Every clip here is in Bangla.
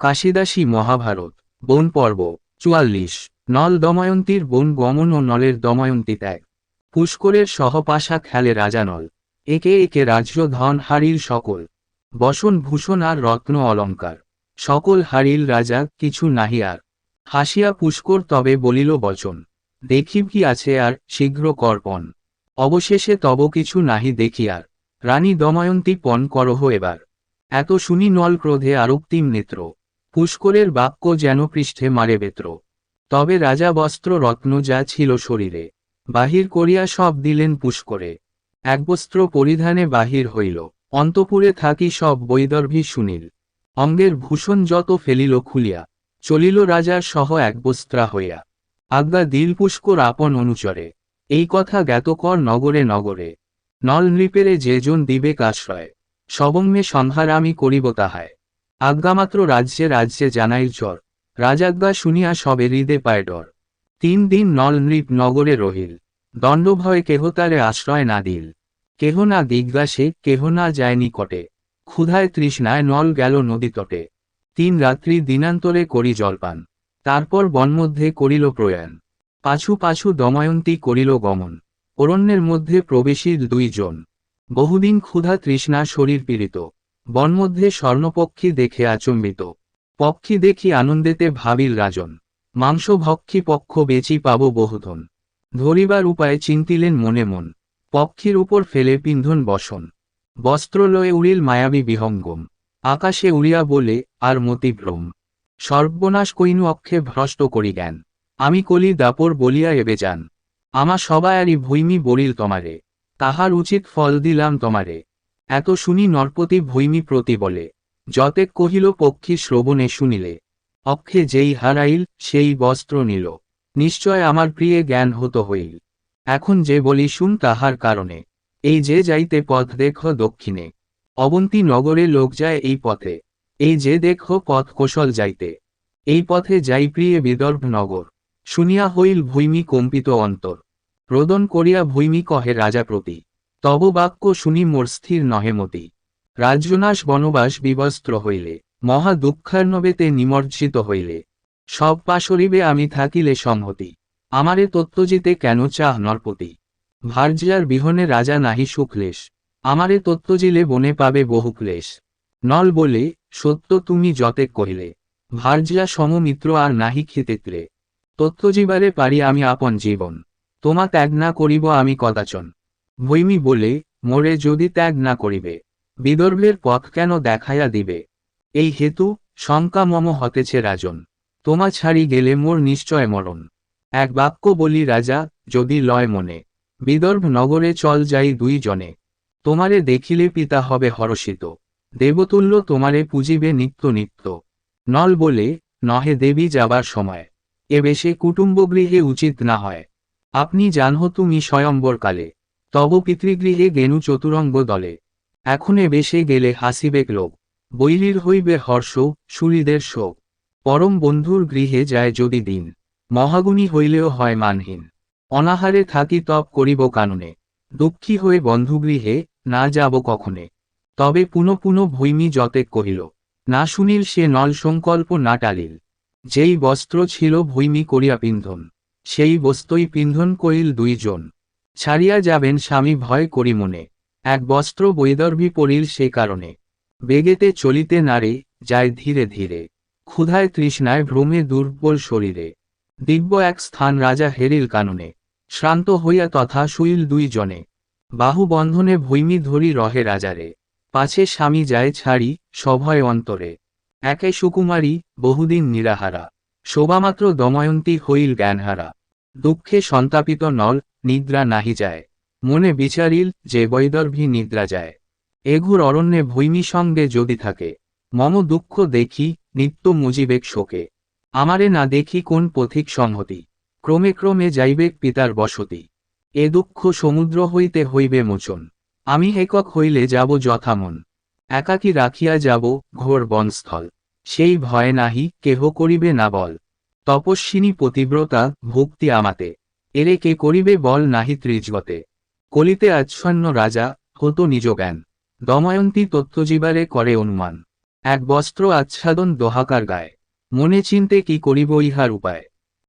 কাশিদাসী মহাভারত, বন পর্ব, চুয়াল্লিশ, নল দময়ন্তীর বন গমন ও নলের দময়ন্তী ত্যাগ। পুষ্করের সহপাশা খেলে রাজা নল, একে একে রাজ্য ধন হারিল সকল। বসন ভূষণ আর রত্ন অলঙ্কার, সকল হারিল রাজা, কিছু নাহি আর। হাসিয়া পুষ্কর তবে বলিল, বচন, দেখিব কি আছে আর শীঘ্র কর্পণ। অবশেষে তব কিছু নাহি দেখি আর। রানী দময়ন্তী পণ করহ এবার। এত শুনি নল ক্রোধে আরক্তিম নেত্র। পুষ্করের বাক্য যেন পৃষ্ঠে মারে বেত্র। তবে রাজা বস্ত্র রত্ন যা ছিল শরীরে, বাহির করিয়া সব দিলেন পুষ্করে। এক বস্ত্র পরিধানে বাহির হইল, অন্তপুরে থাকি সব বৈদর্ভী শুনিল অঙ্গের ভূষণ যত ফেলিল খুলিয়া, চলিল রাজার সহ এক বস্ত্রা হইয়া। আজ্ঞা দিল পুষ্কর আপন অনুচরে, এই কথা জ্ঞাত কর নগরে নগরে। নল নৃপেরে যেজন দিবে আশ্রয় সবঙ্গে সংহার আমি করিব তাহায়। আজ্ঞামাত্র রাজ্যে রাজ্যে জানাইল চর রাজাজ্ঞা শুনিয়া সবে হৃদে পায় ডর। তিন দিন নল নৃপ নগরে রহিল। দণ্ডভয়ে কেহ তারে আশ্রয় না দিল। কেহ না দিগ্গাসে কেহ না যায় নিকটে। ক্ষুধায় তৃষ্ণায় নল গেল নদী তটে। তিন রাত্রি দিনান্তরে করি জলপান। তারপর বনমধ্যে করিল প্রয়াণ। পাছু পাছু দময়ন্তী করিল গমন। অরণ্যের মধ্যে প্রবেশীর দুইজন বহুদিন ক্ষুধা তৃষ্ণা শরীর পীড়িত। বনমধ্যে স্বর্ণপক্ষী দেখে আচম্বিত। পক্ষী দেখি আনন্দেতে ভাবিল রাজন। মাংস ভক্ষী পক্ষ বেচি পাব বহুধন। ধরিবার উপায় চিন্তিলেন মনে মন। পক্ষীর উপর ফেলে পিন্ধন বসন। বস্ত্রলয়ে উড়িল মায়াবী বিহঙ্গম। আকাশে উড়িয়া বলে, আর মতিভ্রম সর্বনাশ কইনু অক্ষে ভ্রষ্ট করি জ্ঞান। আমি কলি দাপর বলিয়া এবে যান। আমা সবায়ারি ভৈমি বলিল তোমারে। তাহার উচিত ফল দিলাম তোমারে। এত শুনি নরপতি ভৈমি প্রতি বলে, যতে কহিল পক্ষী শ্রবণে শুনিলে, অক্ষে যেই হারাইল, সেই বস্ত্র নিল, নিশ্চয় আমার প্রিয়ে জ্ঞান হতো হইল। এখন যে বলি শুন তাহার কারণে, এই যে যাইতে পথ দেখ দক্ষিণে, অবন্তী নগরে লোক যায় এই পথে, এই যে দেখ পথ কৌশল যাইতে, এই পথে যাই প্রিয়ে বিদর্ভ নগর, শুনিয়া হইল ভূমি কম্পিত অন্তর, রোদন করিয়া ভূমি কহে রাজা প্রতি তব বাক্য শুনি মোর স্থির নহে মতি। রাজ্যনাশ বনবাস বিবস্ত্র হইলে, মহা দুঃখার্ণবেতে নিমজ্জিত হইলে। সব পাশরিবে আমি থাকিলে সংহতি আমারে তত্ত্বজিতে কেন চাহ নরপতি? ভার্যার বিহনে রাজা নাহি সুখলেশ আমারে তত্ত্বজিলে বনে পাবে বহু ক্লেশ। নল বলে, সত্য তুমি যতে কহিলে ভার্যা সমমিত্র আর নাহি খেতেত্রে তত্ত্বজীবারে পারি আমি আপন জীবন, তোমা ত্যাগ না করিব আমি কদাচন। ভৈমি বলে, মোরে যদি ত্যাগ না করিবে, বিদর্ভের পথ কেন দেখাইয়া দিবে? এই হেতু শঙ্কা মম হতেছে রাজন। তোমা ছাড়ি গেলে মোর নিশ্চয় মরণ। এক বাক্য বলি, রাজা, যদি লয় মনে, বিদর্ভ নগরে চল যাই দুই জনে। তোমারে দেখিলে পিতা হবে হরষিত, দেবতুল্য তোমারে পুজিবে নিত্য নিত্য। নল বলে, নহে দেবী যাবার সময়, এ বেশে কুটুম্বগৃহে উচিত না হয়। আপনি জানহ তুমি স্বয়ম্বরকালে তব পিতৃগৃহে গেনু চতুরঙ্গ দলে। এখনে বেশে গেলে হাসিবেক লোক বৈলির হইবে হর্ষ সুরিদের শোক। পরম বন্ধুর গৃহে যায় যদি দিন। মহাগুণী হইলেও হয় মানহীন। অনাহারে থাকি তপ করিব কাননে। দুঃখী হয়ে বন্ধুগৃহে না যাব কখনে। তবে পুনঃ পুনঃ ভৈমি যতেক কহিল, না শুনিল সে নল সংকল্প না টালিল। যেই বস্ত্র ছিল ভৈমি করিয়া পিন্ধন, সেই বস্ত্রই পিন্ধন করিল দুইজন। ছাড়িয়া যাবেন স্বামী ভয় করি মনে। এক বস্ত্র বৈদর্ভী পড়িল সে কারণে। বেগেতে চলিতে নারে, যায় ধীরে ধীরে। ক্ষুধায় তৃষ্ণায় ভ্রমে দুর্বল শরীরে। দিব্য এক স্থান রাজা হেরিল কাননে। শ্রান্ত হইয়া তথা শুইল দুই জনে। বাহু বন্ধনে ভৈমি ধরি রহে রাজারে। পাছে স্বামী যায় ছাড়ি, সভয় অন্তরে। একে সুকুমারী, বহুদিন নিরাহারা। শোভামাত্র দময়ন্তী হইল জ্ঞানহারা। দুঃখে সন্তাপিত নল নিদ্রা নাহি যায়। মনে বিচারিল যে বৈদর্ভী নিদ্রা যায়। এঘুর অরণ্যে ভৈমি সঙ্গে যদি থাকে। মম দুঃখ দেখি, নিত্য মুজিবেক শোকে। আমারে না দেখি কোন পথিক সংহতি। ক্রমে ক্রমে যাইবেক পিতার বসতি। এ দুঃখ সমুদ্র হইতে হইবে মোচন। আমি একক হইলে যাব যথামন। একাকী রাখিয়া যাব ঘোর বনস্থল। সেই ভয় নাহি, কেহ করিবে না বল। তপস্বিনী পতিব্রতা, ভক্তি আমাতে। এরে কে করিবে বল নাহি ত্রিজগতে। কলিতে আচ্ছন্ন রাজা হত নিজ জ্ঞান। দময়ন্তী তত্ত্বজীবারে করে অনুমান। এক বস্ত্র আচ্ছাদন দোহাকার গায়ে। মনে চিনতে কি করিব ইহার উপায়।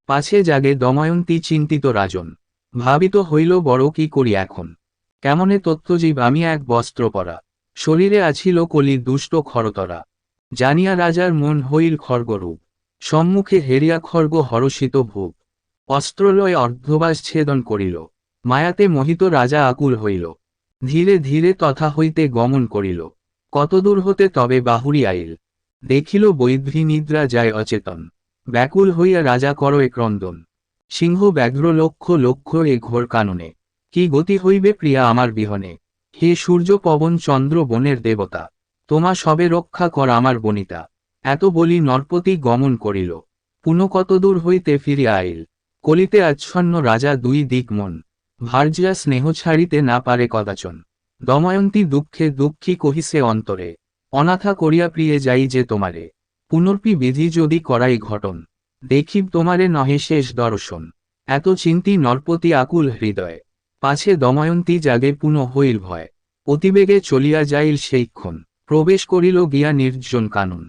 পাছে জাগে দময়ন্তী চিন্তিত রাজন। ভাবিত হইল বড় কি করি এখন। কেমনে তত্ত্বজীব আমি এক বস্ত্র পরা। শরীরে আছিল কলির দুষ্ট খরতরা। জানিয়া রাজার মন হইল খর্গরূপ। সম্মুখে হেরিয়া খর্গ হরষিত ভূপ অস্ত্রলয় অর্ধবাস ছেদন করিল। মায়াতে মোহিত রাজা আকুল হইল। ধীরে ধীরে তথা হইতে গমন করিল। কতদূর হতে তবে বাহুরি আইল। দেখিল বৈধ্বী নিদ্রা যায় অচেতন। ব্যাকুল হইয়া রাজা কর এ ক্রন্দন। সিংহ ব্যাঘ্র লক্ষ লক্ষ এ ঘোর কাননে। কি গতি হইবে প্রিয়া আমার বিহনে? হে সূর্য পবন চন্দ্র বনের দেবতা। তোমা সবে রক্ষা কর আমার বনিতা। এত বলি নরপতি গমন করিল। পুনঃ কতদূর হইতে ফিরিয়া আইল। কলিতে আচ্ছন্ন রাজা দুই দিক মন। ভার্যা স্নেহ ছাড়িতে না পারে কদাচন। দময়ন্তী দুঃখে দুঃখী কহিসে অন্তরে, অনাথা করিয়া প্রিয়ে যাই যে তোমারে। পুনর্পি বিধি যদি করাই ঘটন, দেখিব তোমারে নহে শেষ দর্শন এত চিন্তি নরপতি আকুল হৃদয়ে। পাছে দময়ন্তী জাগে পুনঃ হইল ভয়। অতিবেগে চলিয়া যাইল সেইক্ষণ প্রবেশ করিল গিয়া নির্জন কানন।